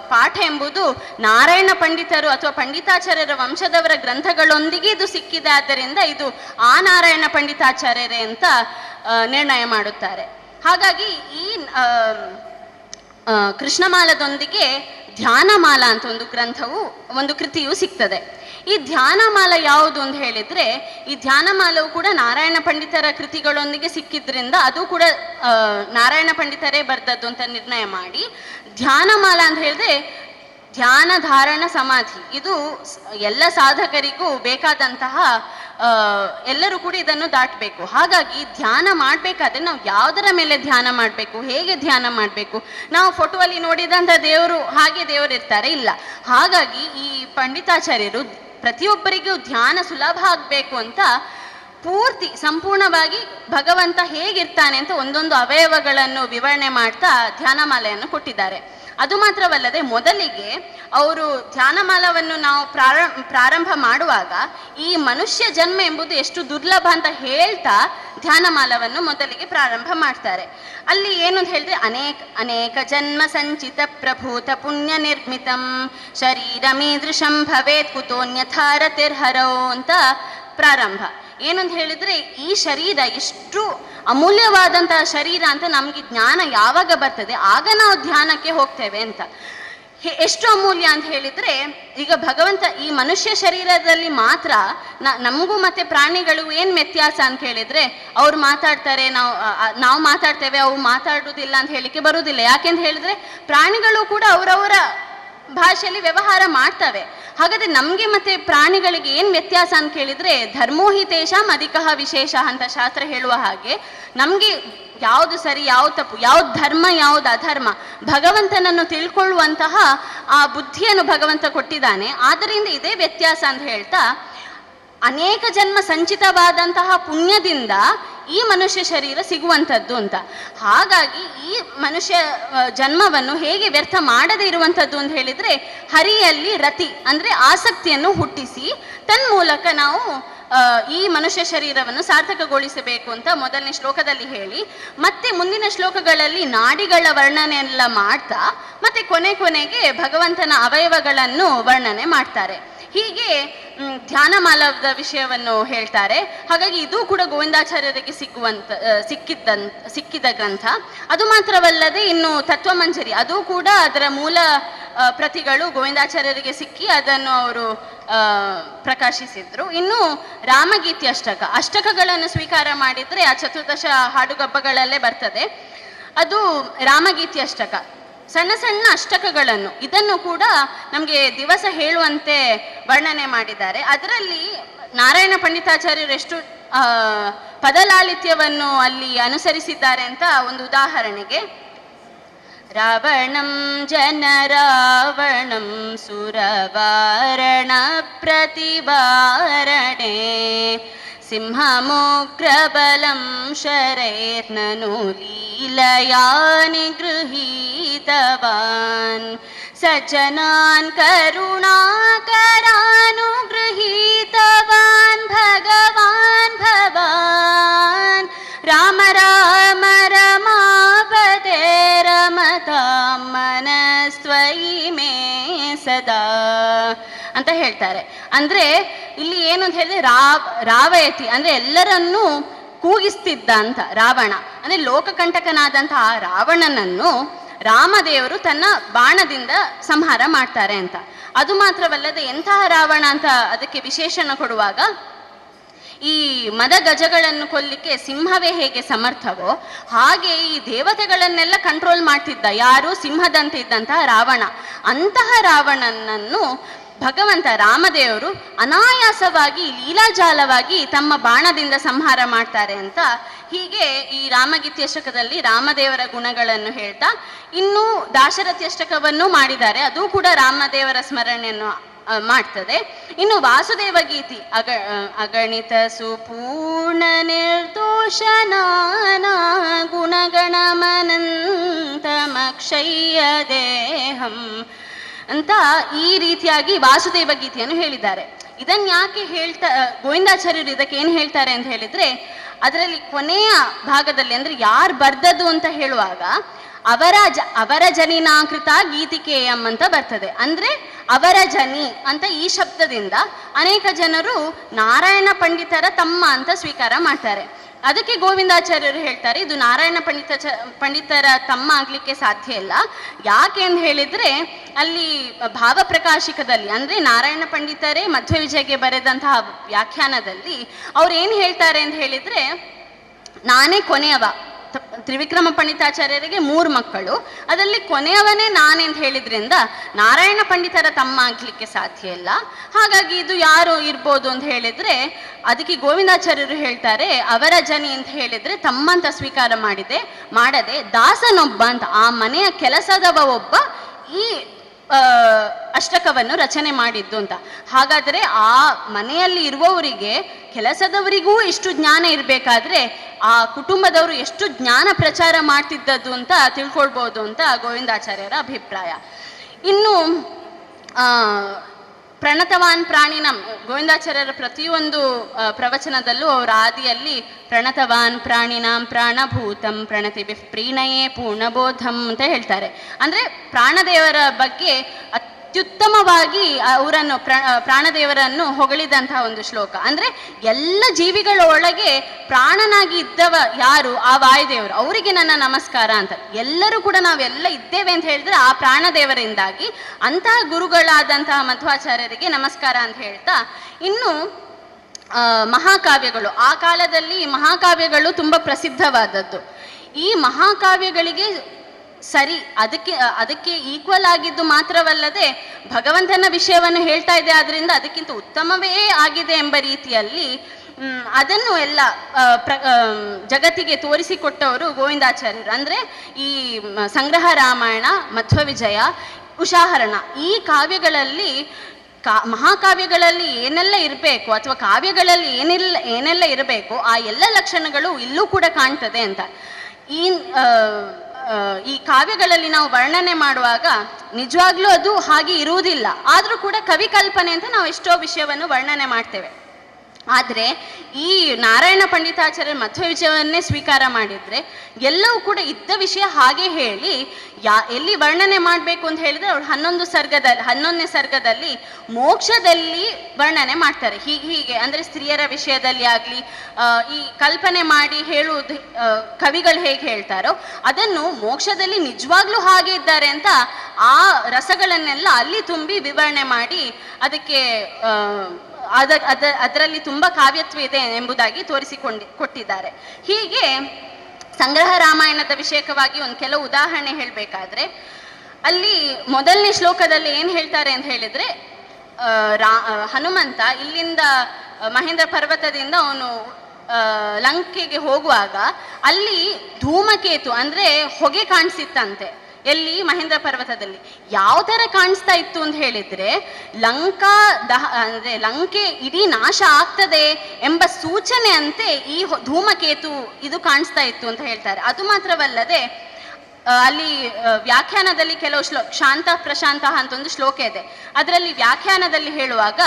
ಪಾಠ ಎಂಬುದು ನಾರಾಯಣ ಪಂಡಿತರು ಅಥವಾ ಪಂಡಿತಾಚಾರ್ಯರ ವಂಶದವರ ಗ್ರಂಥಗಳೊಂದಿಗೆ ಇದು ಸಿಕ್ಕಿದೆ. ಆದ್ದರಿಂದ ಇದು ಆ ನಾರಾಯಣ ಪಂಡಿತಾಚಾರ್ಯರೇ ಅಂತ ನಿರ್ಣಯ ಮಾಡುತ್ತಾರೆ. ಹಾಗಾಗಿ ಈ ಕೃಷ್ಣಮಾಲದೊಂದಿಗೆ ಧ್ಯಾನಮಾಲ ಅಂತ ಒಂದು ಗ್ರಂಥವು, ಒಂದು ಕೃತಿಯು ಸಿಗ್ತದೆ. ಈ ಧ್ಯಾನಮಾಲ ಯಾವುದು ಅಂತ ಹೇಳಿದ್ರೆ, ಈ ಧ್ಯಾನಮಾಲವು ಕೂಡ ನಾರಾಯಣ ಪಂಡಿತರ ಕೃತಿಗಳೊಂದಿಗೆ ಸಿಕ್ಕಿದ್ರಿಂದ ಅದು ಕೂಡ ನಾರಾಯಣ ಪಂಡಿತರೇ ಬರೆದದ್ದು ಅಂತ ನಿರ್ಣಯ ಮಾಡಿ. ಧ್ಯಾನಮಾಲ ಅಂತ ಹೇಳಿದ್ರೆ ಧ್ಯಾನ ಧಾರಣ ಸಮಾಧಿ. ಇದು ಎಲ್ಲ ಸಾಧಕರಿಗೂ ಬೇಕಾದಂತಹ ಎಲ್ಲರೂ ಕೂಡ ಇದನ್ನು ದಾಟಬೇಕು. ಹಾಗಾಗಿ ಧ್ಯಾನ ಮಾಡಬೇಕಾದ್ರೆ ನಾವು ಯಾವುದರ ಮೇಲೆ ಧ್ಯಾನ ಮಾಡಬೇಕು, ಹೇಗೆ ಧ್ಯಾನ ಮಾಡಬೇಕು? ನಾವು ಫೋಟೋ ಅಲ್ಲಿ ನೋಡಿದಂಥ ದೇವರು ಹಾಗೆ ದೇವರು ಇರ್ತಾರೆ ಇಲ್ಲ. ಹಾಗಾಗಿ ಈ ಪಂಡಿತಾಚಾರ್ಯರು ಪ್ರತಿಯೊಬ್ಬರಿಗೂ ಧ್ಯಾನ ಸುಲಭ ಆಗಬೇಕು ಅಂತ ಪೂರ್ತಿ ಸಂಪೂರ್ಣವಾಗಿ ಭಗವಂತ ಹೇಗಿರ್ತಾನೆ ಅಂತ ಒಂದೊಂದು ಅವಯವಗಳನ್ನು ವಿವರಣೆ ಮಾಡ್ತಾ ಧ್ಯಾನಮಾಲೆಯನ್ನು ಕೊಟ್ಟಿದ್ದಾರೆ. ಅದು ಮಾತ್ರವಲ್ಲದೆ ಮೊದಲಿಗೆ ಅವರು ಧ್ಯಾನಮಾಲವನ್ನು ನಾವು ಪ್ರಾರಂಭ ಪ್ರಾರಂಭ ಮಾಡುವಾಗ ಈ ಮನುಷ್ಯ ಜನ್ಮ ಎಂಬುದು ಎಷ್ಟು ದುರ್ಲಭ ಅಂತ ಹೇಳ್ತಾ ಧ್ಯಾನಮಾಲವನ್ನು ಮೊದಲಿಗೆ ಪ್ರಾರಂಭ ಮಾಡ್ತಾರೆ. ಅಲ್ಲಿ ಏನು ಅಂತ ಹೇಳಿದ್ರೆ, ಅನೇಕ ಅನೇಕ ಜನ್ಮ ಸಂಚಿತ ಪ್ರಭೂತ ಪುಣ್ಯ ನಿರ್ಮಿತಂ ಶರೀರಮೀದೃಶಂ ಭವೇತ್ ಕುತೋನ್ಯಥಾರತಿರ್ಹರೋ ಅಂತ ಪ್ರಾರಂಭ. ಏನಂತ ಹೇಳಿದ್ರೆ, ಈ ಶರೀರ ಎಷ್ಟು ಅಮೂಲ್ಯವಾದಂತಹ ಶರೀರ ಅಂತ ನಮಗೆ ಜ್ಞಾನ ಯಾವಾಗ ಬರ್ತದೆ, ಆಗ ನಾವು ಧ್ಯಾನಕ್ಕೆ ಹೋಗ್ತೇವೆ ಅಂತ. ಎಷ್ಟು ಅಮೂಲ್ಯ ಅಂತ ಹೇಳಿದ್ರೆ, ಈಗ ಭಗವಂತ ಈ ಮನುಷ್ಯ ಶರೀರದಲ್ಲಿ ಮಾತ್ರ ನಮಗೂ ಮತ್ತೆ ಪ್ರಾಣಿಗಳು ಏನ್ ವ್ಯತ್ಯಾಸ ಅಂತ ಹೇಳಿದ್ರೆ, ಅವ್ರು ಮಾತಾಡ್ತಾರೆ, ನಾವು ನಾವು ಮಾತಾಡ್ತೇವೆ, ಅವ್ರು ಮಾತಾಡುವುದಿಲ್ಲ ಅಂತ ಹೇಳಿಕ್ಕೆ ಬರುವುದಿಲ್ಲ. ಯಾಕೆಂತ ಹೇಳಿದ್ರೆ, ಪ್ರಾಣಿಗಳು ಕೂಡ ಅವರವರ ಭಾಷೆಯಲ್ಲಿ ವ್ಯವಹಾರ ಮಾಡ್ತವೆ. ಹಾಗಾದ್ರೆ ನಮಗೆ ಮತ್ತೆ ಪ್ರಾಣಿಗಳಿಗೆ ಏನ್ ವ್ಯತ್ಯಾಸ ಅಂತ ಕೇಳಿದ್ರೆ, ಧರ್ಮೋಹಿತೇಶ ಅಧಿಕಃ ವಿಶೇಷ ಅಂತ ಶಾಸ್ತ್ರ ಹೇಳುವ ಹಾಗೆ, ನಮಗೆ ಯಾವುದು ಸರಿ, ಯಾವ್ದು ತಪ್ಪು, ಯಾವ್ದು ಧರ್ಮ, ಯಾವ್ದು ಅಧರ್ಮ, ಭಗವಂತನನ್ನು ತಿಳ್ಕೊಳ್ಳುವಂತಹ ಆ ಬುದ್ಧಿಯನ್ನು ಭಗವಂತ ಕೊಟ್ಟಿದ್ದಾನೆ. ಆದ್ದರಿಂದ ಇದೇ ವ್ಯತ್ಯಾಸ ಅಂತ ಹೇಳ್ತಾ, ಅನೇಕ ಜನ್ಮ ಸಂಚಿತವಾದಂತಹ ಪುಣ್ಯದಿಂದ ಈ ಮನುಷ್ಯ ಶರೀರ ಸಿಗುವಂಥದ್ದು ಅಂತ. ಹಾಗಾಗಿ ಈ ಮನುಷ್ಯ ಜನ್ಮವನ್ನು ಹೇಗೆ ವ್ಯರ್ಥ ಮಾಡದೇ ಇರುವಂಥದ್ದು ಅಂತ ಹೇಳಿದರೆ, ಹರಿಯಲ್ಲಿ ರತಿ ಅಂದರೆ ಆಸಕ್ತಿಯನ್ನು ಹುಟ್ಟಿಸಿ, ತನ್ಮೂಲಕ ನಾವು ಈ ಮನುಷ್ಯ ಶರೀರವನ್ನು ಸಾರ್ಥಕಗೊಳಿಸಬೇಕು ಅಂತ ಮೊದಲನೇ ಶ್ಲೋಕದಲ್ಲಿ ಹೇಳಿ, ಮತ್ತೆ ಮುಂದಿನ ಶ್ಲೋಕಗಳಲ್ಲಿ ನಾಡಿಗಳ ವರ್ಣನೆ ಎಲ್ಲ ಮಾಡ್ತಾ, ಮತ್ತೆ ಕೊನೆ ಕೊನೆಗೆ ಭಗವಂತನ ಅವಯವಗಳನ್ನು ವರ್ಣನೆ ಮಾಡ್ತಾರೆ. ಹೀಗೆ ಧ್ಯಾನ ಮಾಲವದ ವಿಷಯವನ್ನು ಹೇಳ್ತಾರೆ. ಹಾಗಾಗಿ ಇದು ಕೂಡ ಗೋವಿಂದಾಚಾರ್ಯರಿಗೆ ಸಿಕ್ಕುವಂತ ಸಿಕ್ಕಿದ್ದ ಸಿಕ್ಕಿದ್ದಂತ ಸಿಕ್ಕಿದ ಗ್ರಂಥ. ಅದು ಮಾತ್ರವಲ್ಲದೆ ಇನ್ನು ತತ್ವಮಂಜರಿ, ಅದು ಕೂಡ ಅದರ ಮೂಲ ಪ್ರತಿಗಳು ಗೋವಿಂದಾಚಾರ್ಯರಿಗೆ ಸಿಕ್ಕಿ ಅದನ್ನು ಅವರು ಪ್ರಕಾಶಿಸಿದ್ರು. ಇನ್ನು ರಾಮಗೀತೆ ಅಷ್ಟಕ, ಅಷ್ಟಕಗಳನ್ನು ಸ್ವೀಕಾರ ಮಾಡಿದ್ರೆ ಆ ಚತುರ್ದಶ ಹಾಡುಗಬ್ಬಗಳಲ್ಲೇ ಬರ್ತದೆ. ಅದು ರಾಮಗೀತೆ ಅಷ್ಟಕ. ಸಣ್ಣ ಸಣ್ಣ ಅಷ್ಟಕಗಳನ್ನು, ಇದನ್ನು ಕೂಡ ನಮಗೆ ದಿವಸ ಹೇಳುವಂತೆ ವರ್ಣನೆ ಮಾಡಿದ್ದಾರೆ. ಅದರಲ್ಲಿ ನಾರಾಯಣ ಪಂಡಿತಾಚಾರ್ಯರು ಎಷ್ಟು ಪದಲಾಲಿತ್ಯವನ್ನು ಅಲ್ಲಿ ಅನುಸರಿಸಿದ್ದಾರೆ ಅಂತ ಒಂದು ಉದಾಹರಣೆಗೆ, ರಾವಣಂ ಜನ ರಾವಣಂ ಸುರವಾರಣ ಪ್ರತಿವಾರಣೆ ಸಿಂಹಮುಗ್ರಬಲಂ ಶರೈರ್ನನು ಲೀಲಯಾ ನಿಗೃಹೀತವಾನ್ ಸಜ್ಜನಾನ್ ಕರುಣಾಕರಾನುಗೃಹೀತವಾನ್ ಭಗವಾನ್ ಭವಾನ್ ರಾಮ ರಾಮ ರಮಾಪತೆ ರಮತಾಂ ಮನಸ್ತ್ವಯಿ ಮೇ ಸದಾ ಅಂತ ಹೇಳ್ತಾರೆ ಅಂದ್ರೆ ಇಲ್ಲಿ ಏನು ಅಂತ ಹೇಳಿದ್ರೆ ರಾವ್, ರಾವಯತಿ ಅಂದ್ರೆ ಎಲ್ಲರನ್ನೂ ಕೂಗಿಸ್ತಿದ್ದ ಅಂತ ರಾವಣ. ಅಂದ್ರೆ ಲೋಕಕಂಟಕನಾದಂತಹ ರಾವಣನನ್ನು ರಾಮದೇವರು ತನ್ನ ಬಾಣದಿಂದ ಸಂಹಾರ ಮಾಡ್ತಾರೆ ಅಂತ. ಅದು ಮಾತ್ರವಲ್ಲದೆ ಎಂತಹ ರಾವಣ ಅಂತ ಅದಕ್ಕೆ ವಿಶೇಷಣ ಕೊಡುವಾಗ, ಈ ಮದ ಗಜಗಳನ್ನು ಕೊಲ್ಲಿಕ್ಕೆ ಸಿಂಹವೇ ಹೇಗೆ ಸಮರ್ಥವೋ ಹಾಗೆ ಈ ದೇವತೆಗಳನ್ನೆಲ್ಲ ಕಂಟ್ರೋಲ್ ಮಾಡ್ತಿದ್ದ. ಯಾರು ಸಿಂಹದಂತೆ ಇದ್ದಂತಹ ರಾವಣ. ಅಂತಹ ರಾವಣನನ್ನು ಭಗವಂತ ರಾಮದೇವರು ಅನಾಯಾಸವಾಗಿ, ಲೀಲಾಜಾಲವಾಗಿ ತಮ್ಮ ಬಾಣದಿಂದ ಸಂಹಾರ ಮಾಡ್ತಾರೆ ಅಂತ ಹೀಗೆ ಈ ರಾಮಗೀತ್ಯಷ್ಟಕದಲ್ಲಿ ರಾಮದೇವರ ಗುಣಗಳನ್ನು ಹೇಳ್ತಾ, ಇನ್ನು ದಾಶರಥ್ಯಷ್ಟಕವನ್ನು ಮಾಡಿದ್ದಾರೆ. ಅದು ಕೂಡ ರಾಮದೇವರ ಸ್ಮರಣೆಯನ್ನು ಮಾಡ್ತದೆ. ಇನ್ನು ವಾಸುದೇವ ಗೀತಿ, ಅಗ ಅಗಣಿತ ಸುಪೂರ್ಣ ನಿರ್ದೋಷ ನಾನಾ ಗುಣಗಣಮನಂತಮಕ್ಷಯ್ಯ ದೇಹಂ ಅಂತ ಈ ರೀತಿಯಾಗಿ ವಾಸುದೇವ ಗೀತೆಯನ್ನು ಹೇಳಿದ್ದಾರೆ. ಇದನ್ನ ಯಾಕೆ ಹೇಳ್ತಾ, ಗೋವಿಂದಾಚಾರ್ಯರು ಇದಕ್ಕೆ ಏನು ಹೇಳ್ತಾರೆ ಅಂತ ಹೇಳಿದ್ರೆ, ಅದರಲ್ಲಿ ಕೊನೆಯ ಭಾಗದಲ್ಲಿ ಅಂದ್ರೆ ಯಾರು ಬರ್ದದ್ದು ಅಂತ ಹೇಳುವಾಗ, ಅವರ ಜ, ಅವರ ಜನಿನಾಕೃತ ಗೀತಿಕೇಯಂ ಅಂತ ಬರ್ತದೆ. ಅಂದ್ರೆ ಅವರ ಜನಿ ಅಂತ ಈ ಶಬ್ದದಿಂದ ಅನೇಕ ಜನರು ನಾರಾಯಣ ಪಂಡಿತರ ತಮ್ಮ ಅಂತ ಸ್ವೀಕಾರ ಮಾಡ್ತಾರೆ. ಅದಕ್ಕೆ ಗೋವಿಂದಾಚಾರ್ಯರು ಹೇಳ್ತಾರೆ, ಇದು ನಾರಾಯಣ ಪಂಡಿತ ಪಂಡಿತರ ತಮ್ಮ ಆಗ್ಲಿಕ್ಕೆ ಸಾಧ್ಯ ಇಲ್ಲ. ಯಾಕೆ ಅಂತ ಹೇಳಿದ್ರೆ, ಅಲ್ಲಿ ಭಾವ ಪ್ರಕಾಶಿಕದಲ್ಲಿ, ಅಂದ್ರೆ ನಾರಾಯಣ ಪಂಡಿತರೇ ಮಧ್ಯ ವಿಜಯಗೆ ಬರೆದಂತಹ ವ್ಯಾಖ್ಯಾನದಲ್ಲಿ ಅವ್ರು ಏನ್ ಹೇಳ್ತಾರೆ ಅಂತ ಹೇಳಿದ್ರೆ, ನಾನೇ ಕೊನೆಯವ. ತ್ರಿವಿಕ್ರಮ ಪಂಡಿತಾಚಾರ್ಯರಿಗೆ ಮೂರು ಮಕ್ಕಳು. ಅದರಲ್ಲಿ ಕೊನೆಯವನೇ ನಾನೇ ಅಂತ ಹೇಳಿದ್ರಿಂದ ನಾರಾಯಣ ಪಂಡಿತರ ತಮ್ಮ ಆಗ್ಲಿಕ್ಕೆ ಸಾಧ್ಯ ಇಲ್ಲ. ಹಾಗಾಗಿ ಇದು ಯಾರು ಇರ್ಬೋದು ಅಂತ ಹೇಳಿದ್ರೆ, ಅದಕ್ಕೆ ಗೋವಿಂದಾಚಾರ್ಯರು ಹೇಳ್ತಾರೆ, ಅವರ ಜನಿ ಅಂತ ಹೇಳಿದ್ರೆ ತಮ್ಮಂತ ಸ್ವೀಕಾರ ಮಾಡಿದೆ, ಮಾಡದೆ, ದಾಸನೊಬ್ಬ ಅಂತ. ಆ ಮನೆಯ ಕೆಲಸದವ ಒಬ್ಬ ಈ ಅಷ್ಟಕವನ್ನು ರಚನೆ ಮಾಡಿದ್ದು ಅಂತ. ಹಾಗಾದರೆ ಆ ಮನೆಯಲ್ಲಿ ಇರುವವರಿಗೆ, ಕೆಲಸದವರಿಗೂ ಇಷ್ಟು ಜ್ಞಾನ ಇರಬೇಕಾದ್ರೆ, ಆ ಕುಟುಂಬದವರು ಎಷ್ಟು ಜ್ಞಾನ ಪ್ರಚಾರ ಮಾಡ್ತಿದ್ದದ್ದು ಅಂತ ತಿಳ್ಕೊಳ್ಬೋದು ಅಂತ ಗೋವಿಂದಾಚಾರ್ಯರ ಅಭಿಪ್ರಾಯ. ಇನ್ನು ಪ್ರಣತವಾನ್ ಪ್ರಾಣಿನಂ. ಗೋವಿಂದಾಚಾರ್ಯರ ಪ್ರತಿಯೊಂದು ಪ್ರವಚನದಲ್ಲೂ ಅವರ ಆದಿಯಲ್ಲಿ ಪ್ರಣತವಾನ್ ಪ್ರಾಣಿನಾಂ ಪ್ರಾಣಭೂತಂ ಪ್ರಣತಿ ಪ್ರೀಣಯೇ ಪೂರ್ಣಬೋಧಂ ಅಂತ ಹೇಳ್ತಾರೆ. ಅಂದ್ರೆ ಪ್ರಾಣದೇವರ ಬಗ್ಗೆ ಅತ್ಯುತ್ತಮವಾಗಿ ಅವರನ್ನು ಪ್ರಾಣದೇವರನ್ನು ಹೊಗಳಿದಂತಹ ಒಂದು ಶ್ಲೋಕ. ಅಂದ್ರೆ ಎಲ್ಲ ಜೀವಿಗಳ ಒಳಗೆ ಪ್ರಾಣನಾಗಿ ಇದ್ದವ ಯಾರು? ಆ ವಾಯುದೇವರು. ಅವರಿಗೆ ನನ್ನ ನಮಸ್ಕಾರ ಅಂತ. ಎಲ್ಲರೂ ಕೂಡ ನಾವೆಲ್ಲ ಇದ್ದೇವೆ ಅಂತ ಹೇಳಿದ್ರೆ ಆ ಪ್ರಾಣದೇವರಿಂದಾಗಿ ಅಂತಹ ಗುರುಗಳಾದಂತಹ ಮಧ್ವಾಚಾರ್ಯರಿಗೆ ನಮಸ್ಕಾರ ಅಂತ ಹೇಳ್ತಾ, ಇನ್ನು ಮಹಾಕಾವ್ಯಗಳು. ಆ ಕಾಲದಲ್ಲಿ ಮಹಾಕಾವ್ಯಗಳು ತುಂಬಾ ಪ್ರಸಿದ್ಧವಾದದ್ದು. ಈ ಮಹಾಕಾವ್ಯಗಳಿಗೆ ಸರಿ, ಅದಕ್ಕೆ ಅದಕ್ಕೆ ಈಕ್ವಲ್ ಆಗಿದ್ದು ಮಾತ್ರವಲ್ಲದೆ ಭಗವಂತನ ವಿಷಯವನ್ನು ಹೇಳ್ತಾ ಇದೆ, ಆದ್ರಿಂದ ಅದಕ್ಕಿಂತ ಉತ್ತಮವೇ ಆಗಿದೆ ಎಂಬ ರೀತಿಯಲ್ಲಿ ಅದನ್ನು ಎಲ್ಲ ಪ್ರ ಜಗತ್ತಿಗೆ ತೋರಿಸಿಕೊಟ್ಟವರು ಗೋವಿಂದಾಚಾರ್ಯರು. ಅಂದ್ರೆ ಈ ಸಂಗ್ರಹ ರಾಮಾಯಣ ಮಧ್ವ ವಿಜಯ ಉಷಾಹರಣ ಈ ಕಾವ್ಯಗಳಲ್ಲಿ ಕಾ, ಮಹಾಕಾವ್ಯಗಳಲ್ಲಿ ಏನೆಲ್ಲ ಇರಬೇಕು, ಅಥವಾ ಕಾವ್ಯಗಳಲ್ಲಿ ಏನೆಲ್ಲ ಏನೆಲ್ಲ ಇರಬೇಕು, ಆ ಎಲ್ಲ ಲಕ್ಷಣಗಳು ಇಲ್ಲೂ ಕೂಡ ಕಾಣ್ತದೆ ಅಂತ. ಈ ಈ ಕಾವ್ಯಗಳಲ್ಲಿ ನಾವು ವರ್ಣನೆ ಮಾಡುವಾಗ ನಿಜವಾಗ್ಲೂ ಅದು ಹಾಗೆ ಇರುವುದಿಲ್ಲ. ಆದರೂ ಕೂಡ ಕವಿ ಕಲ್ಪನೆ ಅಂತ ನಾವು ಎಷ್ಟೋ ವಿಷಯವನ್ನು ವರ್ಣನೆ ಮಾಡ್ತೇವೆ. ಆದರೆ ಈ ನಾರಾಯಣ ಪಂಡಿತಾಚಾರ್ಯ ಮಧ್ವ ವಿಜಯವನ್ನೇ ಸ್ವೀಕಾರ ಮಾಡಿದರೆ ಎಲ್ಲವೂ ಕೂಡ ಇದ್ದ ವಿಷಯ ಹಾಗೆ ಹೇಳಿ, ಯಾ, ಎಲ್ಲಿ ವರ್ಣನೆ ಮಾಡಬೇಕು ಅಂತ ಹೇಳಿದರೆ ಅವ್ರು ಹನ್ನೊಂದು ಸರ್ಗದಲ್ಲಿ, ಹನ್ನೊಂದನೇ ಸರ್ಗದಲ್ಲಿ ಮೋಕ್ಷದಲ್ಲಿ ವರ್ಣನೆ ಮಾಡ್ತಾರೆ. ಹೀಗೆ ಹೀಗೆ, ಅಂದರೆ ಸ್ತ್ರೀಯರ ವಿಷಯದಲ್ಲಿ ಆಗಲಿ ಈ ಕಲ್ಪನೆ ಮಾಡಿ ಹೇಳುವುದು ಕವಿಗಳು ಹೇಗೆ ಹೇಳ್ತಾರೋ ಅದನ್ನು ಮೋಕ್ಷದಲ್ಲಿ ನಿಜವಾಗ್ಲೂ ಹಾಗೆ ಇದ್ದಾರೆ ಅಂತ ಆ ರಸಗಳನ್ನೆಲ್ಲ ಅಲ್ಲಿ ತುಂಬಿ ವಿವರಣೆ ಮಾಡಿ ಅದಕ್ಕೆ ಅದ ಅದ, ಅದರಲ್ಲಿ ತುಂಬ ಕಾವ್ಯತ್ವ ಇದೆ ಎಂಬುದಾಗಿ ತೋರಿಸಿಕೊಂಡು ಕೊಟ್ಟಿದ್ದಾರೆ. ಹೀಗೆ ಸಂಗ್ರಹ ರಾಮಾಯಣದ ವಿಷಯಕವಾಗಿ ಒಂದು ಕೆಲವು ಉದಾಹರಣೆ ಹೇಳಬೇಕಾದ್ರೆ, ಅಲ್ಲಿ ಮೊದಲನೇ ಶ್ಲೋಕದಲ್ಲಿ ಏನು ಹೇಳ್ತಾರೆ ಅಂತ ಹೇಳಿದ್ರೆ ರಾ ಹನುಮಂತ ಇಲ್ಲಿಂದ ಮಹೇಂದ್ರ ಪರ್ವತದಿಂದ ಅವನು ಲಂಕೆಗೆ ಹೋಗುವಾಗ ಅಲ್ಲಿ ಧೂಮಕೇತು ಅಂದ್ರೆ ಹೊಗೆ ಕಾಣಿಸಿತ್ತಂತೆ. ಎಲ್ಲಿ? ಮಹೇಂದ್ರ ಪರ್ವತದಲ್ಲಿ. ಯಾವ ತರ ಕಾಣಿಸ್ತಾ ಇತ್ತು ಅಂತ ಹೇಳಿದ್ರೆ, ಲಂಕಾ ದಹ, ಅಂದ್ರೆ ಲಂಕೆ ಇಡೀ ನಾಶ ಆಗ್ತದೆ ಎಂಬ ಸೂಚನೆ ಅಂತೆ ಈ ಧೂಮಕೇತು ಇದು ಕಾಣಿಸ್ತಾ ಇತ್ತು ಅಂತ ಹೇಳ್ತಾರೆ. ಅದು ಮಾತ್ರವಲ್ಲದೆ ಅಲ್ಲಿ ವ್ಯಾಖ್ಯಾನದಲ್ಲಿ ಕೆಲವು ಶ್ಲೋ, ಶಾಂತ ಪ್ರಶಾಂತ ಅಂತ ಒಂದು ಶ್ಲೋಕ ಇದೆ. ಅದರಲ್ಲಿ ವ್ಯಾಖ್ಯಾನದಲ್ಲಿ ಹೇಳುವಾಗ,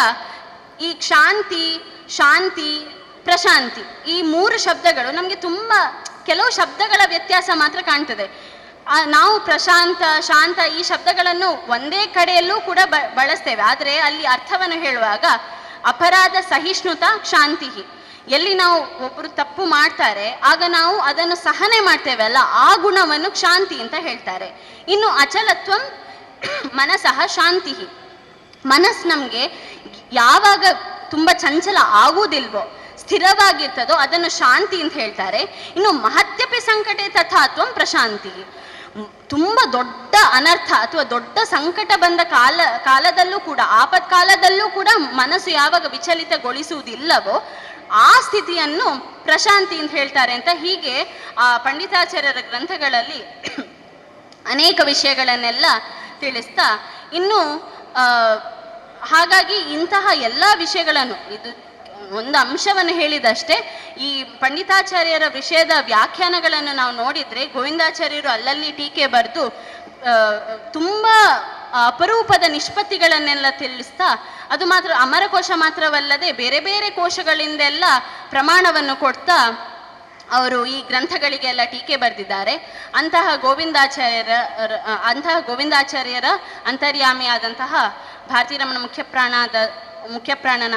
ಈ ಕ್ಷಾಂತಿ ಶಾಂತಿ, ಪ್ರಶಾಂತಿ ಈ ಮೂರು ಶಬ್ದಗಳು ನಮಗೆ ತುಂಬ, ಕೆಲವು ಶಬ್ದಗಳ ವ್ಯತ್ಯಾಸ ಮಾತ್ರ ಕಾಣ್ತದೆ. ನಾವು ಪ್ರಶಾಂತ, ಶಾಂತ ಈ ಶಬ್ದಗಳನ್ನು ಒಂದೇ ಕಡೆಯಲ್ಲೂ ಕೂಡ ಬ, ಬಳಸ್ತೇವೆ. ಆದರೆ ಅಲ್ಲಿ ಅರ್ಥವನ್ನು ಹೇಳುವಾಗ ಅಪರಾಧ ಸಹಿಷ್ಣುತ ಶಾಂತಿ ಎಲ್ಲಿ ನಾವು ಒಬ್ಬರು ತಪ್ಪು ಮಾಡ್ತಾರೆ, ಆಗ ನಾವು ಅದನ್ನು ಸಹನೆ ಮಾಡ್ತೇವಲ್ಲ ಆ ಗುಣವನ್ನು ಶಾಂತಿ ಅಂತ ಹೇಳ್ತಾರೆ. ಇನ್ನು ಅಚಲತ್ವಂ ಮನಸ್ಸಹ ಶಾಂತಿ ಮನಸ್ಸು ನಮಗೆ ಯಾವಾಗ ತುಂಬ ಚಂಚಲ ಆಗುವುದಿಲ್ವೋ, ಸ್ಥಿರವಾಗಿರ್ತದೋ ಅದನ್ನು ಶಾಂತಿ ಅಂತ ಹೇಳ್ತಾರೆ. ಇನ್ನು ಮಹತ್ಯಪಿ ಸಂಕಟೆ ತಥಾತ್ವಂ ಪ್ರಶಾಂತಿ ತುಂಬ ದೊಡ್ಡ ಅನರ್ಥ ಅಥವಾ ದೊಡ್ಡ ಸಂಕಟ ಬಂದ ಕಾಲ, ಕಾಲದಲ್ಲೂ ಕೂಡ, ಆಪತ್ಕಾಲದಲ್ಲೂ ಕೂಡ ಮನಸ್ಸು ಯಾವಾಗ ವಿಚಲಿತಗೊಳಿಸುವುದಿಲ್ಲವೋ ಆ ಸ್ಥಿತಿಯನ್ನು ಪ್ರಶಾಂತಿ ಅಂತ ಹೇಳ್ತಾರೆ ಅಂತ ಹೀಗೆ ಆ ಪಂಡಿತಾಚಾರ್ಯರ ಗ್ರಂಥಗಳಲ್ಲಿ ಅನೇಕ ವಿಷಯಗಳನ್ನೆಲ್ಲ ತಿಳಿಸ್ತಾ, ಇನ್ನು ಹಾಗಾಗಿ ಇಂತಹ ಎಲ್ಲ ವಿಷಯಗಳನ್ನು, ಇದು ಒಂದು ಅಂಶವನ್ನು ಹೇಳಿದಷ್ಟೇ, ಈ ಪಂಡಿತಾಚಾರ್ಯರ ವಿಷಯದ ವ್ಯಾಖ್ಯಾನಗಳನ್ನು ನಾವು ನೋಡಿದ್ರೆ ಗೋವಿಂದಾಚಾರ್ಯರು ಅಲ್ಲಲ್ಲಿ ಟೀಕೆ ಬರೆದು ತುಂಬ ಅಪರೂಪದ ನಿಷ್ಪತ್ತಿಗಳನ್ನೆಲ್ಲ ತಿಳಿಸ್ತಾ, ಅದು ಮಾತ್ರ ಅಮರಕೋಶ ಮಾತ್ರವಲ್ಲದೆ ಬೇರೆ ಬೇರೆ ಕೋಶಗಳಿಂದೆಲ್ಲ ಪ್ರಮಾಣವನ್ನು ಕೊಡ್ತಾ ಅವರು ಈ ಗ್ರಂಥಗಳಿಗೆಲ್ಲ ಟೀಕೆ ಬರೆದಿದ್ದಾರೆ. ಅಂತಹ ಗೋವಿಂದಾಚಾರ್ಯರ ಅಂತಹ ಗೋವಿಂದಾಚಾರ್ಯರ ಅಂತರ್ಯಾಮಿಯಾದಂತಹ ಭಾರತೀರಮಣ ಮುಖ್ಯ ಪ್ರಾಣದ ಮುಖ್ಯ ಪ್ರಾಣನ